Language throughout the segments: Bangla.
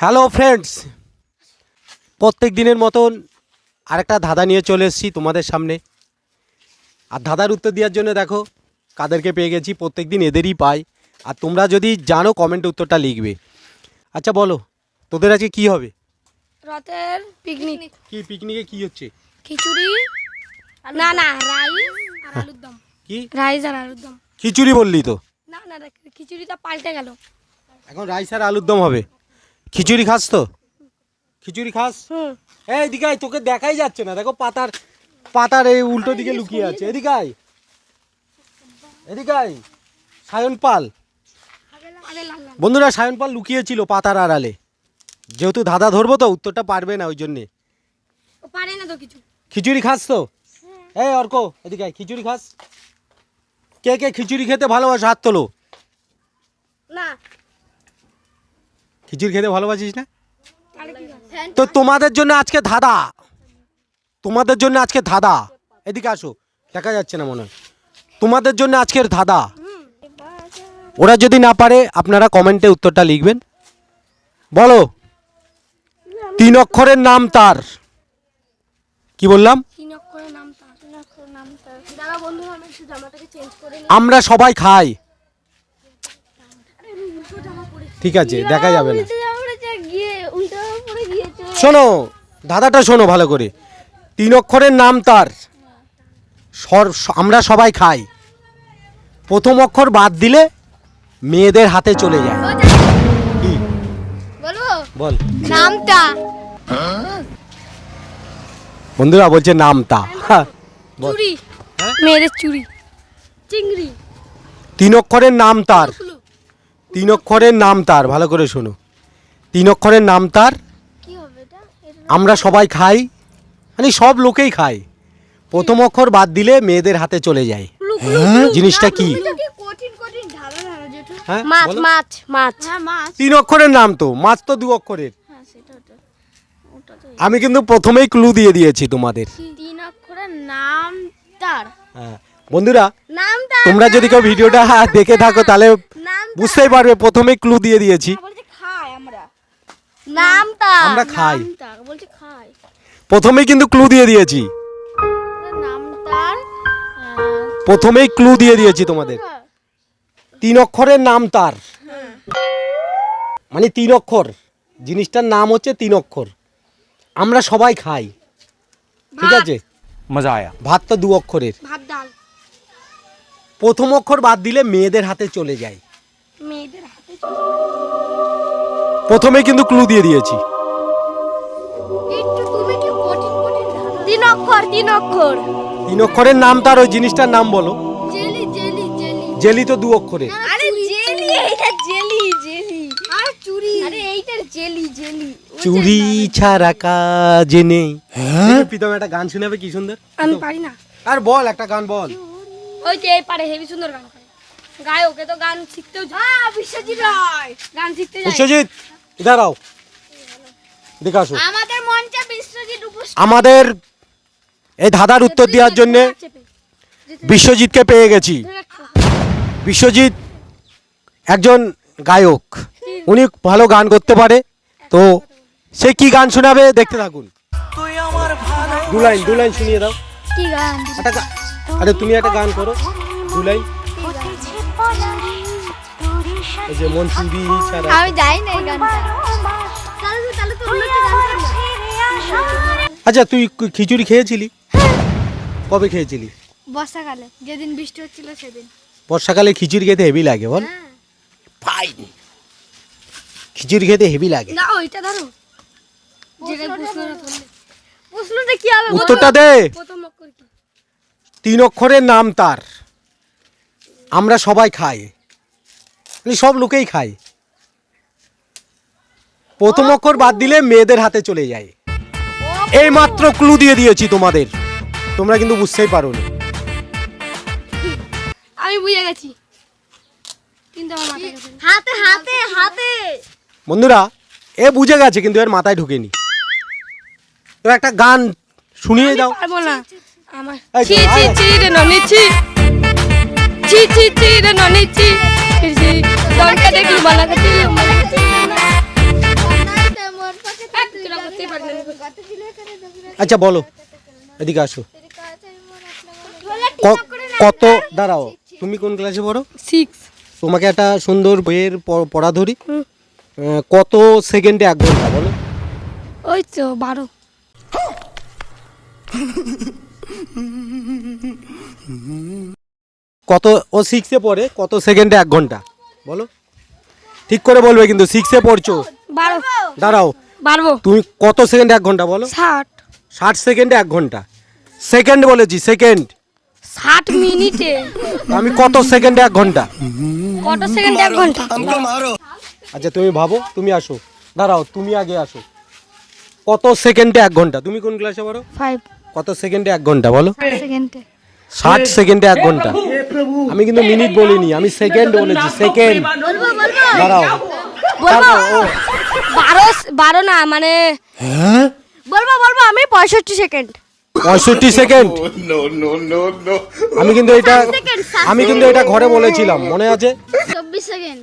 হ্যালো ফ্রেন্ডস প্রত্যেক দিনের মতন আরেকটা ধাঁধা নিয়ে চলে এসেছি তোমাদের সামনে। আর ধাঁধার উত্তর দেওয়ার জন্য দেখো কাদেরকে পেয়ে গেছি প্রত্যেক দিন এদেরই পাই। আর তোমরা যদি জানো কমেন্টে উত্তরটা লিখবে। আচ্ছা বলো তোদের আজকে কি হবে? রাতের পিকনিক কি পিকনিকে কি হচ্ছে? খিচুড়ি না না রাইস আর আলুর দম। কি? রাইস আর আলুর দম। খিচুড়ি বললি তো? না না না, খিচুড়িটা পাল্টে গেল। এখন রাইস আর আলুর দম হবে। খিচুড়ি খাস তো? খিচুড়ি খাস? এই এদিকে আয়, তোকে দেখাই যাচ্ছে না। দেখো পাতার পাতার এই উল্টো দিকে লুকিয়ে আছে। এদিকে আয়। এদিকে আয়। সায়ন পাল। বন্ধুরা সায়ন পাল লুকিয়েছিল পাতার আড়ালে। যেহেতু ধাঁধা ধরবো তো উত্তরটা পারবে না ওই জন্যে। ও পারে না তো কিছু। খিচুড়ি খাস তো? এই অর্ক এদিকে আয়, খিচুড়ি খাস? কে কে খিচুড়ি খেতে ভালোবাসো হাত তোলো? না। খিচুড়ি খেতে ভালোবাসিস না? তো তোমাদের জন্য আজকে ধাঁধা। তোমাদের জন্য আজকে ধাঁধা। এদিকে আসো দেখা যাচ্ছে না মনে হয়। তোমাদের জন্য আজকের ধাঁধা। ওরা যদি না পারে আপনারা কমেন্টে উত্তরটা লিখবেন। বলো তিন অক্ষরের নাম তার। কি বললাম? আমরা সবাই নাম তার তিন অক্ষরের নাম তার দাদা বন্ধু আমি একটু জামাটাকে চেঞ্জ করে নিই আমরা সবাই খাই ঠিক আছে দেখা যাবে না। শোনো দাদাটা শোনো ভালো করে। তিন অক্ষরের নাম তার। আমরা সবাই খাই। প্রথম অক্ষর বাদ দিলে মেয়েদের হাতে চলে যায়। বল। নামটা। বন্ধুরা বলছে নামতা হ্যাঁ? মেয়েদের চুরি চিংড়ি। তিন অক্ষরের নাম তার। তিন অক্ষরের নাম তার ভালো করে শোনো। তিন অক্ষরের নাম তার কি হবে এটা? এটা আমরা সবাই খাই মানে সব লোকেই খায়। প্রথম অক্ষর বাদ দিলে মেয়েদের হাতে চলে যায়। জিনিসটা কি? কি হ্যাঁ মাছ বলো। মাছ মাছ। হ্যাঁ মাছ। তিন অক্ষরের নাম তো মাছ তো দু অক্ষরের। হ্যাঁ আমি কিন্তু প্রথমেই ক্লু দিয়ে দিয়েছি তোমাদের। তিন অক্ষরের নাম তার। হ্যাঁ। বন্ধুরা তোমরা যদি কেউ ভিডিওটা দেখে থাকো তাহলে বুঝতেই পারবে প্রথমে ক্লু দিয়ে দিয়েছি। নামটা। আমরা খাই। বলছি খাই। প্রথমেই কিন্তু ক্লু দিয়ে দিয়েছি। প্রথমেই ক্লু দিয়ে দিয়েছি তোমাদের। তিন অক্ষরের নাম তার। মানে তিন অক্ষর। জিনিসটার নাম হচ্ছে তিন অক্ষর। আমরা সবাই খাই। ঠিক আছে? মজা ভাত তো দু অক্ষরের। প্রথম অক্ষর বাদ দিলে মেয়েদের হাতে চলে যায়। মেয়েদের হাতে প্রথমেই কিন্তু ক্লু দিয়ে দিয়েছি। একটু তুমি কি কঠিন কঠিন তিন অক্ষর তিন অক্ষর। তিন অক্ষরের নাম তার ওই জিনিসটার নাম বলো। Jelly jelly jelly. জেলি তো দু অক্ষরের আরে জেলি এইটা জেলি জেলি। আরে চুরি। আরে এইটার জেলি জেলি। চুরি ছাড়া কাজ নেই। প্রীতম একটা গান শোনাবে কি সুন্দর? আমি পারি না। আর বল একটা গান বল। ওই যে এই পারে হেভি সুন্দর গান। গায়ক তো গান শিখতেও যায় বিশ্বজিৎ রায়। গান শিখতে যায় বিশ্বজিৎ দাঁড়াও দেখে আসো। আমাদের মঞ্চে বিশ্বজিৎ উপস্থিত। আমাদের এই ধাঁধার উত্তর দেওয়ার জন্য বিশ্বজিৎকে পেয়ে গেছি। বিশ্বজিৎ একজন গায়ক। উনি ভালো গান করতে পারে। তো সে কি গান শোনাবে দেখতে থাকুন। দু লাইন দু লাইন শুনিয়ে দাও। কি গান? আরে তুমি একটা গান করো। দু লাইন। এই যে মন চুরি ছাড়া। আমি যাই না এই গানটা। আচ্ছা তুই খিচুড়ি খেয়েছিলি? কবে খেয়েছিলি? বর্ষাকালে যেদিন বৃষ্টি হচ্ছিল সেদিন। বর্ষাকালে খিচুড়ি খেতে হেভি লাগে বল। ফাইন। খিচুড়ি খেতে হেভি লাগে। না ওইটা ধরো। প্রশ্নটা কি হবে? উত্তরটা দে। প্রথম অক্ষর কি? তিন অক্ষরের নাম তার। আমরা সবাই খাই। সব লোকেই খায় প্রথম অক্ষর বাদ দিলে মেয়েদের হাতে চলে যায়। এই মাত্র ক্লু দিয়ে দিয়েছি তোমাদের। তোমরা কিন্তু বুঝতেই পারো না। আমি বুঝে গেছি। কিন্তু আমার মাথায় গেছে হাতে হাতে হাতে। বন্ধুরা এ বুঝে গেছে কিন্তু এর মাথায় ঢুকেনি। তো একটা গান শুনিয়ে দাও। পারব না। আমার এই তো, ছি ছি আয়। ছি রে ননি ছি। ছি ছি ছি রে ননি ছি। আচ্ছা বলো। এদিকে আসো। কত? দাঁড়াও। তুমি কোন ক্লাসে পড়ো? সিক্স তোমাকে একটা সুন্দর বইয়ের পড়া ধরি। কত সেকেন্ডে এক ঘণ্টা বলো। ওই তো বারো। কত ও সিক্সে পড়ে কত সেকেন্ডে এক ঘণ্টা বলো। ঠিক করে বলবে কিন্তু সিক্সে পড়ছো। বারো। দাঁড়াও। বারবো তুমি কত সেকেন্ডে এক ঘণ্টা বলো? ষাট। ষাট সেকেন্ডে এক ঘণ্টা। সেকেন্ড বলেছি সেকেন্ড ষাট মিনিটে। আমি কত সেকেন্ডে এক ঘণ্টা? কত সেকেন্ড এক ঘণ্টা? আচ্ছা তুমি ভাবো তুমি আসো। দাঁড়াও তুমি আগে আসো। কত সেকেন্ডে এক ঘণ্টা? তুমি কোন ক্লাসে পড়ো? ফাইভ কত সেকেন্ডে এক ঘণ্টা বলো? সেকেন্ডে ষাট সেকেন্ডে এক ঘণ্টা। আমি কিন্তু মিনিট বলিনি আমি সেকেন্ড বলেছি সেকেন্ড দাঁড়াও। বারো বারো না মানে হ্যাঁ? বলব বলব আমি পঁয়ষট্টি সেকেন্ড পঁয়ষট্টি সেকেন্ড আমি কিন্তু এটা আমি কিন্তু এটা ঘরে বলেছিলাম মনে আছে? চব্বিশ সেকেন্ড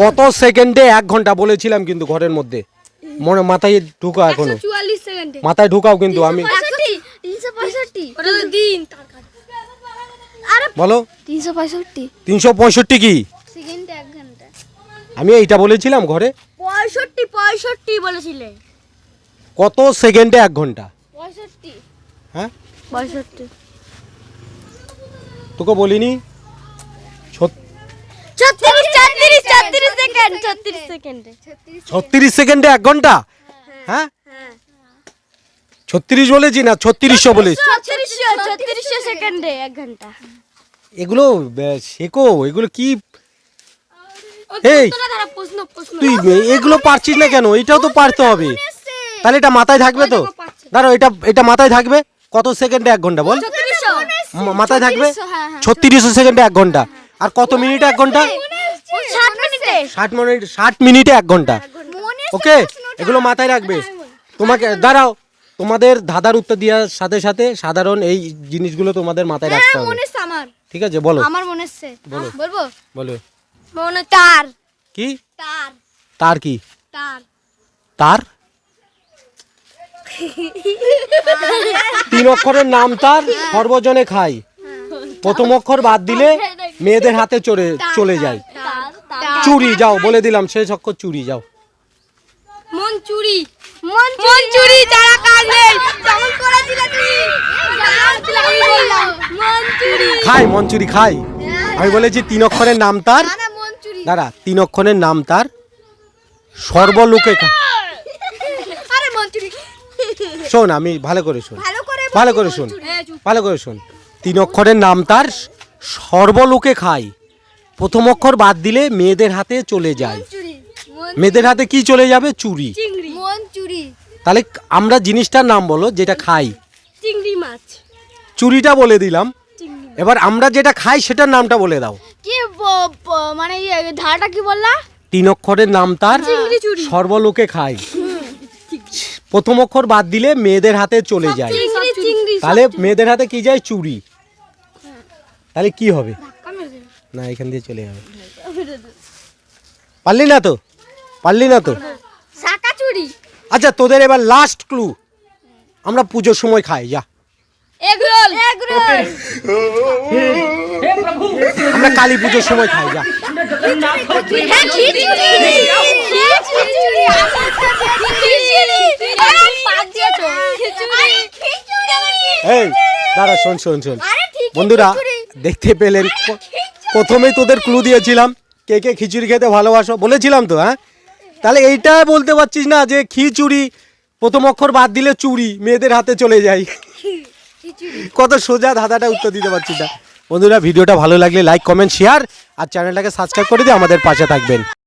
কত সেকেন্ডে এক ঘণ্টা বলেছিলাম কিন্তু ঘরের মধ্যে। মনে মাথায় ঢুকা এখনও। মাথায় ঢুকাও কিন্তু আমি তিনশো পঁয়ষট্টি ওটা তো দিন বলো। তিনশো পঁয়ষট্টি। তিনশো পঁয়ষট্টি কি? সেকেন্ডে এক ঘণ্টা। আমি এইটা বলেছিলাম ঘরে। পঁয়ষট্টি পঁয়ষট্টি বলেছিলে। কত সেকেন্ডে এক ঘণ্টা? পঁয়ষট্টি। হ্যাঁ? পঁয়ষট্টি। তোকে বলিনি? ছত- ছত্রিশ সেকেন্ড ছত্রিশ এক ঘণ্টা? হ্যাঁ। ছত্রিশ বলেছি না ছত্রিশশো বলেছি? ছত্রিশশো ছত্রিশশো সেকেন্ডে এক ঘণ্টা। এগুলো শেখো এগুলো কি? এই প্রশ্ন প্রশ্ন। তুই এগুলো পারছিস না কেন? এটাও তো পারতে হবে। তাহলে এটা মাথায় থাকবে তো? দাঁড়াও এটা এটা মাথায় থাকবে? কত সেকেন্ডে এক ঘণ্টা বল? মাথায় থাকবে? হ্যাঁ, হ্যাঁ। ছত্রিশশো সেকেন্ডে এক ঘণ্টা। আর কত মিনিটে এক ঘণ্টা? ষাট মিনিট? ষাট মিনিটে এক ঘণ্টা। ওকে এগুলো মাথায় রাখবে। তোমাকে দাঁড়াও। তোমাদের ধাঁধার উত্তর দেওয়ার সাথে সাথে সাধারণ এই জিনিসগুলো তোমাদের মাথায় রাখতে হবে। মনে আমার। ঠিক আছে বলো। আমার মনে হচ্ছে বলো। বলব? বলো। মনে তার। কি? তার। তার কি? তার। তার? তিন অক্ষরের নাম তার সর্বজনে খাই। প্রথম অক্ষর বাদ দিলে মেয়েদের হাতে চলে চলে যায়। চুরি যাও বলে দিলাম শেষ অক্ষর চুরি যাও। মন চুরি। মন চুরি যারা কাজ নেই করেছিলে তুমি বললাম মন চুরি খাই মঞ্চুরি খাই। আমি বলেছি তিন অক্ষরের নাম তার। না দাঁড়া তিন অক্ষরের নাম তার। সর্বলোকে শোন আমি ভালো করে শোন। ভালো করে শোন। হ্যাঁ, ভালো করে শোন। তিন অক্ষরের নাম তার সর্বলোকে খায় প্রথম অক্ষর বাদ দিলে মেয়েদের হাতে চলে যায়। মেয়েদের হাতে কি চলে যাবে? চুরি মন চুরি তাহলে আমরা জিনিসটার নাম বলো যেটা খাই। চিংড়ি মাছ। চুরিটা বলে দিলাম। এবার আমরা যেটা খাই সেটার নামটা বলে দাও। কি মানে ইয়ে ধারাটা কি বললা? তিন অক্ষরের নাম তার। সর্বলোকে খায় প্রথম অক্ষর বাদ দিলে মেয়েদের হাতে চলে যায়। তাহলে মেয়েদের হাতে কি যায়? চুরি তাহলে কি হবে? না এখান দিয়ে চলে যাবে। পারলি না তো? পারলি না তো? শাকা চুরি আচ্ছা তোদের এবার লাস্ট ক্লু আমরা পুজোর সময় খাই যা। এগরোল। এগরোল আমরা কালী পুজোর সময় খাই যা। হ্যাঁ এই দাঁড়া শোন শোন শোন। বন্ধুরা দেখতে পেলেন। প্রথমেই তোদের ক্লু দিয়েছিলাম কে কে খিচুড়ি খেতে ভালোবাসো বলেছিলাম তো হ্যাঁ? তাহলে এইটা বলতে পারছিস না যে খিচুড়ি, প্রথম অক্ষর বাদ দিলে চুরি মেয়েদের হাতে চলে যায় কত সোজা ধাঁধাটা উত্তর দিতে পারছিস না। বন্ধুরা, ভিডিওটা ভালো লাগলে লাইক কমেন্ট শেয়ার আর চ্যানেলটাকে সাবস্ক্রাইব করে দিয়ে আমাদের পাশে থাকবেন।